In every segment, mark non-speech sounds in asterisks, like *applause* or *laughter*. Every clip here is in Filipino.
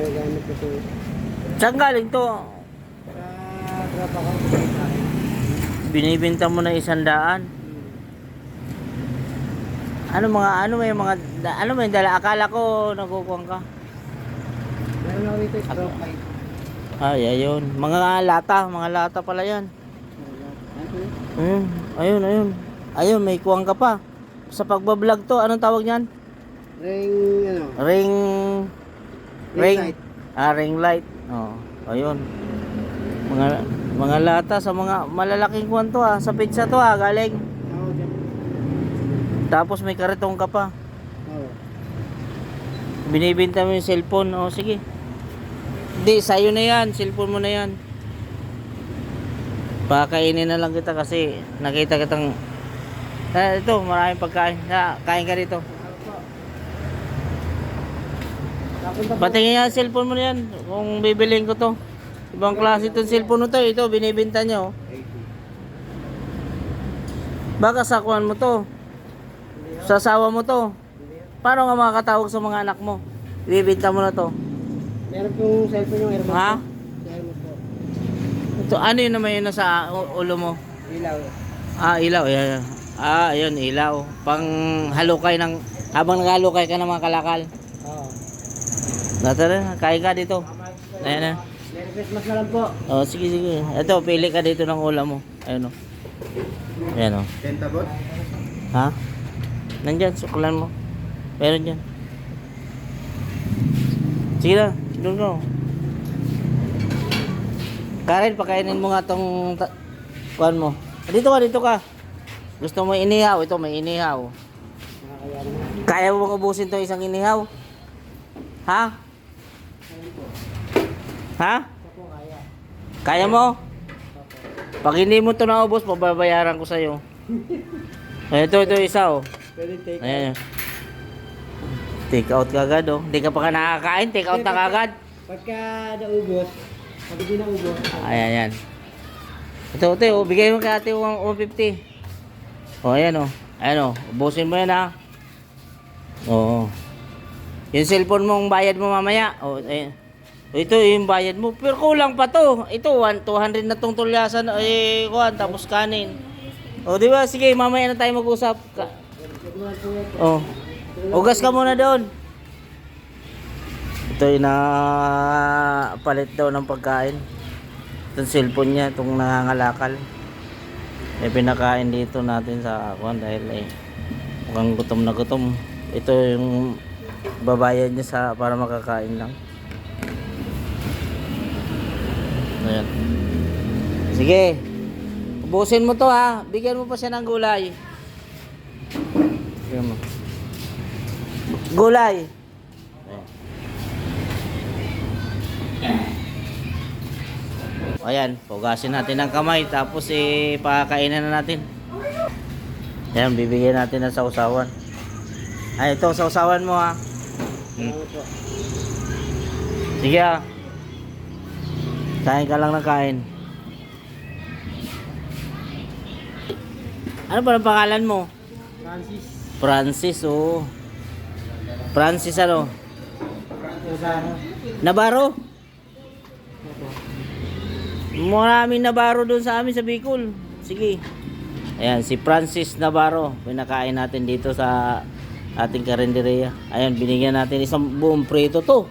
Nagagamit ko ito. Saan galing to? Sa tropa ko. Binibinta mo na isang daan. Ano mga, ano may mga, ano may dala? Akala ko nagkukuhan ka. Meron ako dito light. Ay, ayun. Mga lata, mga lata pala yan. Ayun, ayun, ayun. Ayun, may kuwang ka pa. Sa pagbablog to, anong tawag niyan? Ring, ano? Ring... Ring Ring... light. Ah, ring light. Oh, ayun. Mga mga lata sa mga malalaking kuwan to ah. Sa pizza to ah, galing. Tapos may karitong ka pa. Oo. Binibinta mo yung cellphone. Oh, sige. Hindi, sa'yo na yan. Cellphone mo na yan. Pakainin na lang kita kasi nakita kitang... Ah, ito, maraming pagkain. Ah, kain ka dito. Napunta po. Patingin nga cellphone mo yan. Kung bibiliin ko to. Ibang klase itong cellphone mo to. Ito, binibinta niya oh. Baka sakuan mo to. Sa asawa mo to. Paano nga makakatawag sa mga anak mo? Ibibinta mo na to. Meron pong cellphone yung airbox Ha? Ito, ano yun naman yun nasa ulo mo? Ilaw. Ah, ilaw. Yan. Ah, ayun, ilaw. Pang halukay ng... Habang naghalukay ka ng mga kalakal. Oo. Dito na, kain ka dito. Ayan na. Merry Christmas na lang po. Oh, sige, sige. Ito, pili ka dito ng ulam mo. Ayun o. Ayan o. Tenta bot? Ha? Nandyan, suklan mo. Meron dyan. Sige na, doon ka. Karen, pakainin mo nga tong kuhan mo. Dito ka, dito ka. Gusto mo inihaw? Ito, may inihaw. Kaya mo bang ubusin to isang inihaw? Ha? Ha? Ito kaya. Mo? Pag hindi mo to naubos, pababayaran ko sa'yo. *laughs* Ito, ito isa oh. Pwede take Ayan. Take out ka agad oh. Hindi ka pa ka nakakain, take out na kagad. Pagka naubos, pag hindi naubos, Ayan, ayan. Ito, ito, oh, bigay mo kay ate 150. Oh, ayan oh. Ayan oh, ubusin mo yan ha. Oo. Yung cellphone mong bayad mo mamaya. Oh, ayan. Ito yung bayad mo. Pero kulang pa to. Ito, 1, 200 na tong tulyasan. Eh, kuhan, tapos kanin. O, di ba? Sige, mamaya na tayo mag-usap. Ka- yan. Oh. Ugas ka muna doon. Ito yung na palit daw ng pagkain. Itong cellphone niya, itong nangangalakal. May pinakain dito natin sa akuan dahil eh mukhang gutom na gutom. Ito yung babayad niya sa para makakain lang. Ayan. Sige. Ubusin mo to ha. Bigyan mo pa siya ng gulay. Bigyan mo. Gulay. Ayan, pugasin natin ng kamay tapos pakakainin na natin. Ayan, bibigyan natin ng sausawan. Ay, ito sausawan mo ha. Hmm. Sige ah. Kain ka lang ng kain. Ano ba ang pangalan mo? Francis. Francis, oo. Francis ano? Rosano. Navarro? Maraming Navarro doon sa amin sa Bicol. Sige. Ayan, si Francis Navarro. Pinakain natin dito sa ating karinderya. Ayan, binigyan natin isang buong prito to.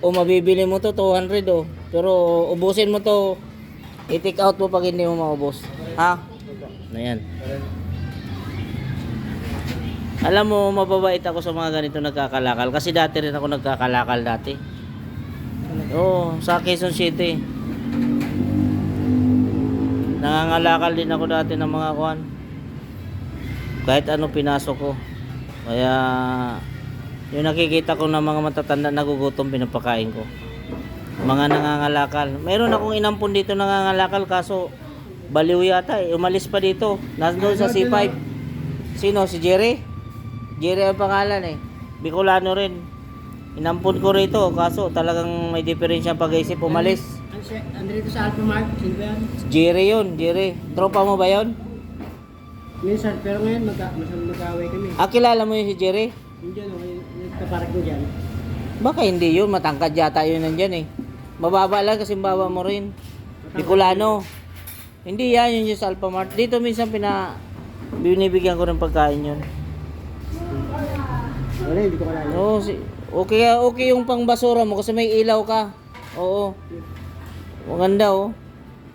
O mabibili mo to 200 oh. Pero ubusin mo to. I-take out mo pag hindi mo maubos. Ha? Ayan. Alam mo, mababait ako sa mga ganito nagkakalakal. Kasi dati rin ako nagkakalakal dati. Oo, sa Quezon City. Nangangalakal din ako dati ng mga kuan. Kahit ano pinasok ko. Kaya yung nakikita ko ng mga matatanda nagugutom pinapakain ko. Mga nangangalakal. Meron akong inampun dito nangangalakal kaso baliw yata eh. Umalis pa dito. Nandun sa C5. Sino? Si Jerry? Jerry ang pangalan eh. Bicolano rin. Inampun ko rito kaso talagang may diferensya pag-isip umalis. Andrito sa Alpha Mart. Sino ba yan? Jerry yun, Jerry. Tropa mo ba yun? Minsan, pero ngayon magka, magkaway kami. Ah, kilala mo yun si Jerry? Oh, yung nagkaparak mo dyan. Baka hindi yun, matangkad yata yun nandyan eh. Mababa lang kasi baba mo rin. Bicolano. Hindi yan, yun yung sa Alphamart. Dito minsan pina... Binibigyan ko ng pagkain yun. Wala, hindi ko kalala. Oo, si, okay, okay yung pang basura mo kasi may ilaw ka. Oo. Maganda oh.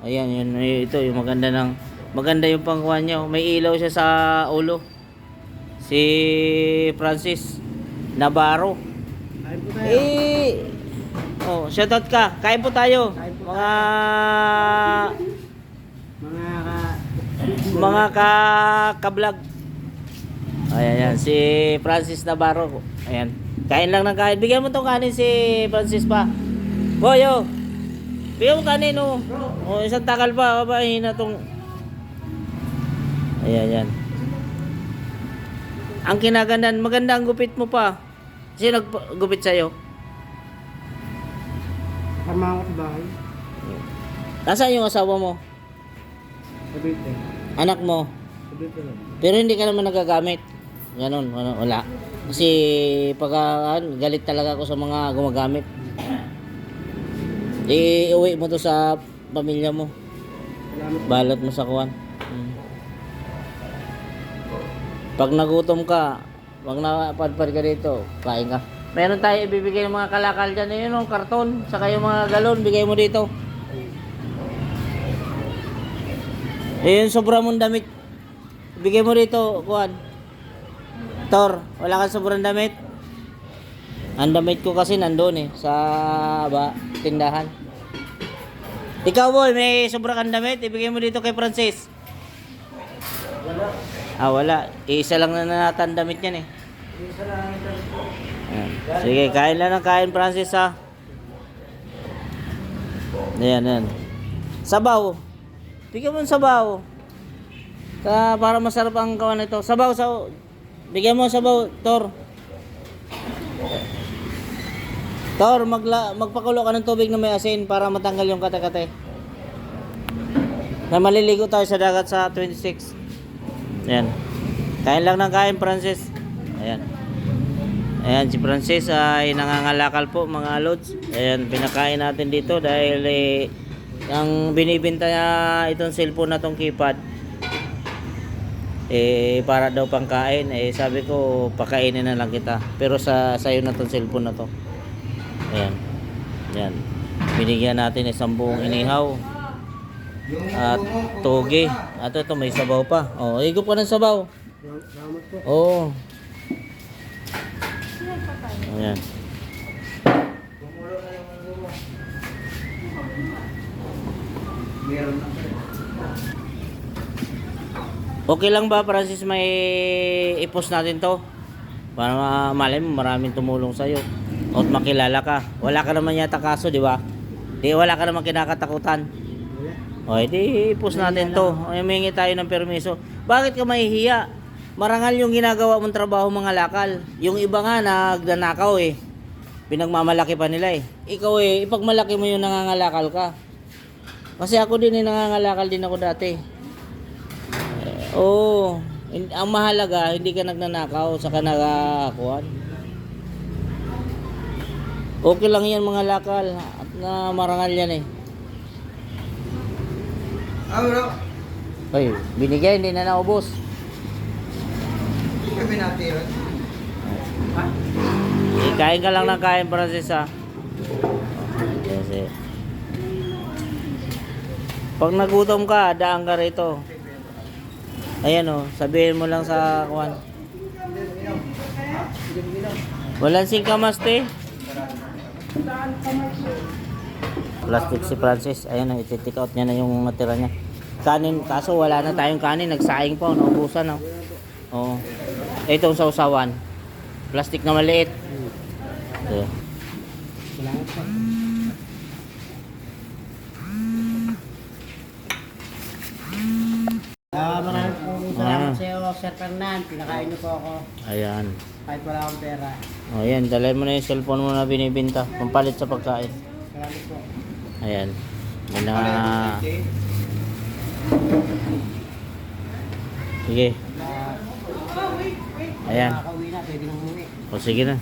Ayan, yun, ito yung maganda ng maganda yung pangkuhan niya. oh. May ilaw siya sa ulo. Si Francis Navarro. Eh, oh, shoutout ka. Kain po tayo. Kain po Mga Mga ka... mga ka ka-vlog. Ayan, yan. Si Francis Navarro. Ayan. Kain lang ng kain. Bigyan mo tong kanin si Francis pa. Boyo. Bigyan mo kanin, oh. Oh, isang takal pa. Babahin na tong... Ayan, yan. Ang kinagandaan, maganda ang gupit mo pa. Sino naggupit sa'yo? Sa bahay. Nasaan yung asawa mo? Sabite. Anak mo? Lang. Pero hindi ka naman nagagamit. Ganon, ano, wala. Kasi pagka ano, galit talaga ako sa mga gumagamit. *clears throat* I-uwi mo to sa pamilya mo. Balot mo sa kuwan. Hmm. Pag nagutom ka, pag napadpad ka dito, kain ka. Meron tayo ibibigay ng mga kalakal dyan. Yun yung karton, saka yung mga galon, bigay mo dito. Yung sobra mong damit, bigay mo dito, kuwan. Tor, wala kang sobrang damit? Ang damit ko kasi nandun eh, sa ba, tindahan. Ikaw boy, may sobra kang damit, ibigay mo dito kay Francis. Ah, wala. Isa lang na natang damit yan eh. Sige, kain lang ng kain, Francis ha. Ayan, ayan. Sabaw. Bigyan mo ng sabaw. Ka, para masarap ang kawan nito. Sabaw, sa Bigyan mo sabaw, Tor. Tor, magla, magpakulo ka ng tubig na may asin para matanggal yung kate-kate. Na maliligo tayo sa dagat sa 26. Ayan. Kain lang ng kain, Francis. Ayan. Ayan, si Francis ay nangangalakal po mga lods. Ayan, pinakain natin dito dahil eh, ang binibinta niya itong cellphone na tong keypad eh para daw pangkain eh sabi ko pakainin na lang kita. Pero sa sayo na tong cellphone na to. Ayan ayan. Binigyan natin isang buong inihaw at toge. At ito may sabaw pa. Oh igop ka ng sabaw. Salamat po. oh ayan Okay lang ba Francis may i-post natin to? Para ma- malay mo maraming tumulong sa iyo. At makilala ka. Wala ka naman yata kaso, di ba? Di wala ka naman kinakatakutan. O, edi i-post natin to. Ay, Humingi tayo ng permiso. Bakit ka mahihiya? Marangal yung ginagawa mong trabaho mga lakal. Yung iba nga nagnanakaw eh. Pinagmamalaki pa nila eh. Ikaw eh, ipagmalaki mo yung nangangalakal ka. Kasi ako din eh, nangangalakal din ako dati. Eh, Oo. Hin- ang mahalaga, hindi ka nagnanakaw sa nakakuan. Okay lang yan mga lakal. At na marangal yan eh. Ay, binigay, hindi na naubos. Kami natira. Eh, kain ka lang ng kain, Francis, ha? Kasi, pag nagutom ka, daan ka rito. Ayan, oh, sabihin mo lang sa kuwan. Walang singkamas, te. Plastic si Francis. Ayan, oh, ititik out niya na yung natira niya. Kanin, kaso wala na tayong kanin. Nagsaing pa, oh, naubusan, oh. Oo. Itong sausawan. Plastic na maliit. Ito. Salamat po. Ah, maraming po salamat Ah. sa iyo, Sir Fernan. Pinakain niyo po ako. Ayan. Kahit wala akong pera. O yan, dalhin mo na yung cellphone mo na binibinta. Pampalit sa pagkain. Salamat po. Ayan. Yan na. Sige. Ah, Ayan. Makakauwi na, pwede nang umuwi. O sige na.